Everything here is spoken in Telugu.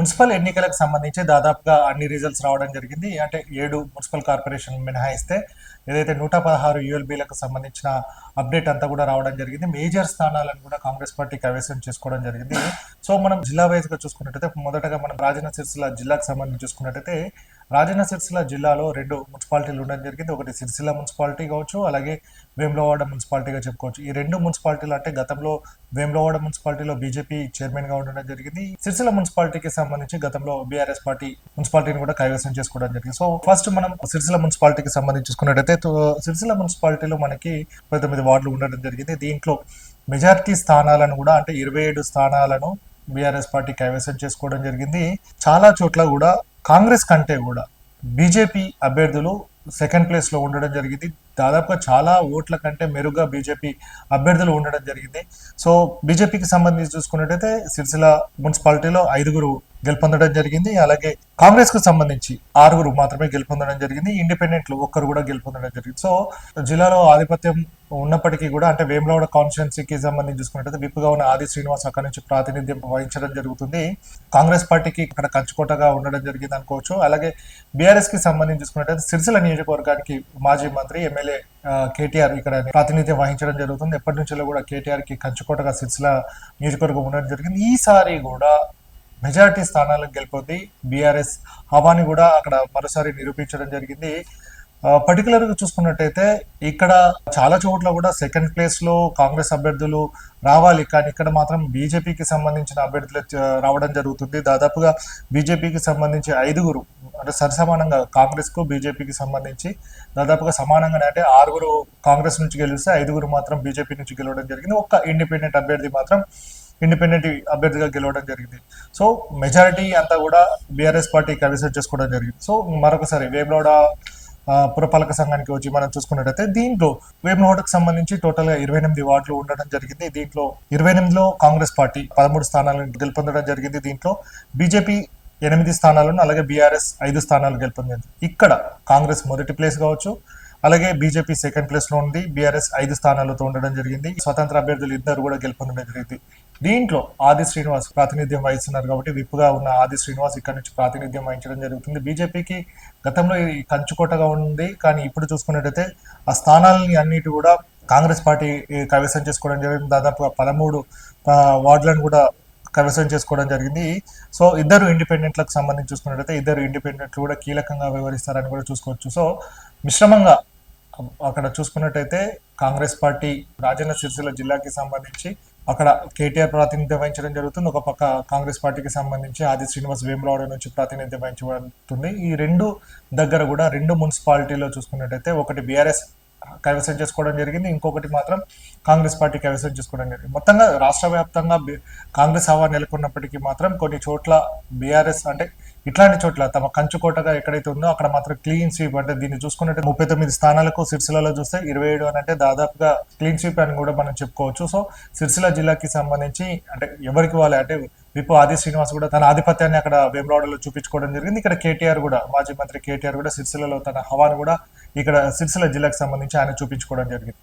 మున్సిపల్ ఎన్నికలకు సంబంధించి దాదాపుగా అన్ని రిజల్ట్స్ రావడం జరిగింది. అంటే ఏడు మున్సిపల్ కార్పొరేషన్ మినహాయిస్తే ఏదైతే నూట పదహారు యూఎల్బీలకు సంబంధించిన అప్డేట్ అంతా కూడా రావడం జరిగింది. మేజర్ స్థానాలను కూడా కాంగ్రెస్ పార్టీ కైవసం చేసుకోవడం జరిగింది. సో మనం జిల్లా వైజ్గా చూసుకున్నట్టయితే మొదటగా మనం రాజన్న సిరిసిల్ల జిల్లాకు సంబంధించి చూసుకున్నట్టయితే రాజన్న సిరిసిల్ల జిల్లాలో రెండు మున్సిపాలిటీలు ఉండడం జరిగింది. ఒకటి సిరిసిల్ల మున్సిపాలిటీ కావచ్చు అలాగే వేములవాడ మున్సిపాలిటీగా చెప్పుకోవచ్చు. ఈ రెండు మున్సిపాలిటీలు అంటే గతంలో వేములవాడ మున్సిపాలిటీలో బీజేపీ చైర్మన్గా ఉండడం జరిగింది. సిరిసిల్ల మున్సిపాలిటీకి సంబంధించి గతంలో బీఆర్ఎస్ పార్టీ మున్సిపాలిటీని కూడా కైవసం చేసుకోవడం జరిగింది. సో ఫస్ట్ మనం సిరిసిల్ల మున్సిపాలిటీకి సంబంధించి చూసుకున్నట్టయితే సిరిసిల్ల మున్సిపాలిటీలో మనకి పంతొమ్మిది వార్డులు ఉండడం జరిగింది. దీంట్లో మెజారిటీ స్థానాలను కూడా అంటే ఇరవై ఏడు స్థానాలను బీఆర్ఎస్ పార్టీ కైవసం చేసుకోవడం జరిగింది. చాలా చోట్ల కూడా కాంగ్రెస్ కంటే కూడా బీజేపీ అభ్యర్థులు సెకండ్ ప్లేస్లో ఉండడం జరిగింది. దాదాపుగా చాలా ఓట్ల కంటే మెరుగ్గా బీజేపీ అభ్యర్థులు ఉండడం జరిగింది. సో బీజేపీకి సంబంధించి చూసుకున్నట్టయితే సిరిసిల్ల మున్సిపాలిటీలో ఐదుగురు గెలుపొందడం జరిగింది. అలాగే కాంగ్రెస్కు సంబంధించి ఆరుగురు మాత్రమే గెలుపొందడం జరిగింది. ఇండిపెండెంట్లు ఒక్కరు కూడా గెలుపొందడం జరిగింది. సో జిల్లాలో ఆధిపత్యం ఉన్నప్పటికీ కూడా అంటే వేములవాడ కాన్స్టిట్యున్సీకి సంబంధించి చూసుకున్నట్టయితే విప్పుగా ఉన్న ఆది శ్రీనివాస్ అక్కడి నుంచి ప్రాతినిధ్యం వహించడం జరుగుతుంది. కాంగ్రెస్ పార్టీకి ఇక్కడ కంచుకోటగా ఉండడం జరిగింది అనుకోవచ్చు. అలాగే బీఆర్ఎస్కి సంబంధించి చూసుకున్నట్టయితే సిరిసిల్ల నియోజకవర్గానికి మాజీ మంత్రి ఎమ్మెల్యే కేటీఆర్ ఇక్కడ ప్రాతినిధ్యం వహించడం జరుగుతుంది. ఎప్పటి నుంచో కూడా కేటీఆర్కి కంచుకోటగా సిరిసిల్ల నియోజకవర్గం ఉండడం జరిగింది. ఈసారి కూడా మెజారిటీ స్థానాలకు గెలుపొంది బీఆర్ఎస్ హవాని కూడా అక్కడ మరోసారి నిరూపించడం జరిగింది. పర్టికులర్గా చూసుకున్నట్టయితే ఇక్కడ చాలా చోట్ల కూడా సెకండ్ ప్లేస్లో కాంగ్రెస్ అభ్యర్థులు రావాలి. కానీ ఇక్కడ మాత్రం బీజేపీకి సంబంధించిన అభ్యర్థులు రావడం జరుగుతుంది. దాదాపుగా బీజేపీకి సంబంధించి ఐదుగురు అంటే సరిసమానంగా కాంగ్రెస్కు బీజేపీకి సంబంధించి దాదాపుగా సమానంగానే అంటే ఆరుగురు కాంగ్రెస్ నుంచి గెలిస్తే ఐదుగురు మాత్రం బీజేపీ నుంచి గెలవడం జరిగింది. ఒక్క ఇండిపెండెంట్ అభ్యర్థి మాత్రం ఇండిపెండెంట్ అభ్యర్థిగా గెలవడం జరిగింది. సో మెజారిటీ అంతా కూడా బీఆర్ఎస్ పార్టీ కవిసెట్ చేసుకోవడం జరిగింది. సో మరొకసారి వేములవాడ పురపాలక సంఘానికి వచ్చి మనం చూసుకున్నట్టయితే దీంట్లో వేములవాడకు సంబంధించి టోటల్గా ఇరవై ఎనిమిది వార్డులు ఉండడం జరిగింది. దీంట్లో ఇరవై ఎనిమిదిలో కాంగ్రెస్ పార్టీ పదమూడు స్థానాలను గెలుపొందడం జరిగింది. దీంట్లో బీజేపీ ఎనిమిది స్థానాలను అలాగే బీఆర్ఎస్ ఐదు స్థానాలు గెలుపొందింది. ఇక్కడ కాంగ్రెస్ మొదటి ప్లేస్ కావచ్చు అలాగే బీజేపీ సెకండ్ ప్లేస్లో ఉంది. బీఆర్ఎస్ ఐదు స్థానాలతో ఉండడం జరిగింది. స్వతంత్ర అభ్యర్థులు ఇద్దరు కూడా గెలుపొందడం జరిగింది. దీంట్లో ఆది శ్రీనివాస్ ప్రాతినిధ్యం వహిస్తున్నారు కాబట్టి విప్పుగా ఉన్న ఆది శ్రీనివాస్ ఇక్కడ నుంచి ప్రాతినిధ్యం వహించడం జరుగుతుంది. బీజేపీకి గతంలో ఇది కంచుకోటగా ఉంది కానీ ఇప్పుడు చూసుకున్నట్టయితే ఆ స్థానాలని అన్నిటి కూడా కాంగ్రెస్ పార్టీ కైవసం చేసుకోవడం జరిగింది. దాదాపుగా పదమూడు వార్డులను కూడా కైవసం చేసుకోవడం జరిగింది. సో ఇద్దరు ఇండిపెండెంట్లకు సంబంధించి చూసుకున్నట్టయితే ఇద్దరు ఇండిపెండెంట్లు కూడా కీలకంగా వ్యవహరిస్తారని కూడా చూసుకోవచ్చు. సో మిశ్రమంగా అక్కడ చూసుకున్నట్టయితే కాంగ్రెస్ పార్టీ రాజన్న సిరిసిల్ల జిల్లాకి సంబంధించి అక్కడ కేటీఆర్ ప్రాతినిధ్యం వహించడం జరుగుతుంది. ఒక పక్క కాంగ్రెస్ పార్టీకి సంబంధించి ఆది శ్రీనివాస్ వేములవాడ నుంచి ప్రాతినిధ్యం వహించబడుతుంది. ఈ రెండు దగ్గర కూడా రెండు మున్సిపాలిటీలో చూసుకున్నట్టయితే ఒకటి బీఆర్ఎస్ కైవసం చేసుకోవడం జరిగింది. ఇంకొకటి మాత్రం కాంగ్రెస్ పార్టీ కైవసం చేసుకోవడం జరిగింది. మొత్తంగా రాష్ట్ర వ్యాప్తంగా కాంగ్రెస్ హవా నెలకొన్నప్పటికీ మాత్రం కొన్ని చోట్ల బీఆర్ఎస్ అంటే ఇట్లాంటి చోట్ల తమ కంచుకోటగా ఎక్కడైతే ఉందో అక్కడ మాత్రం క్లీన్ స్వీప్ అంటే దీన్ని చూసుకున్నట్టు ముప్పై తొమ్మిది స్థానాలకు సిరిసిల్లలో చూస్తే ఇరవై ఏడు అని అంటే దాదాపుగా క్లీన్ స్వీప్ అని కూడా మనం చెప్పుకోవచ్చు. సో సిరిసిల్ల జిల్లాకి సంబంధించి అంటే ఎవరికి వాళ్ళే అంటే విపు ఆది శ్రీనివాస్ కూడా తన ఆధిపత్యాన్ని అక్కడ వేమరాడలో చూపించుకోవడం జరిగింది. ఇక్కడ కేటీఆర్ కూడా మాజీ మంత్రి కేటీఆర్ కూడా సిరిసిల్లలో తన హవాను కూడా ఇక్కడ సిరిసిల్ల జిల్లాకు సంబంధించి ఆయన చూపించుకోవడం జరిగింది.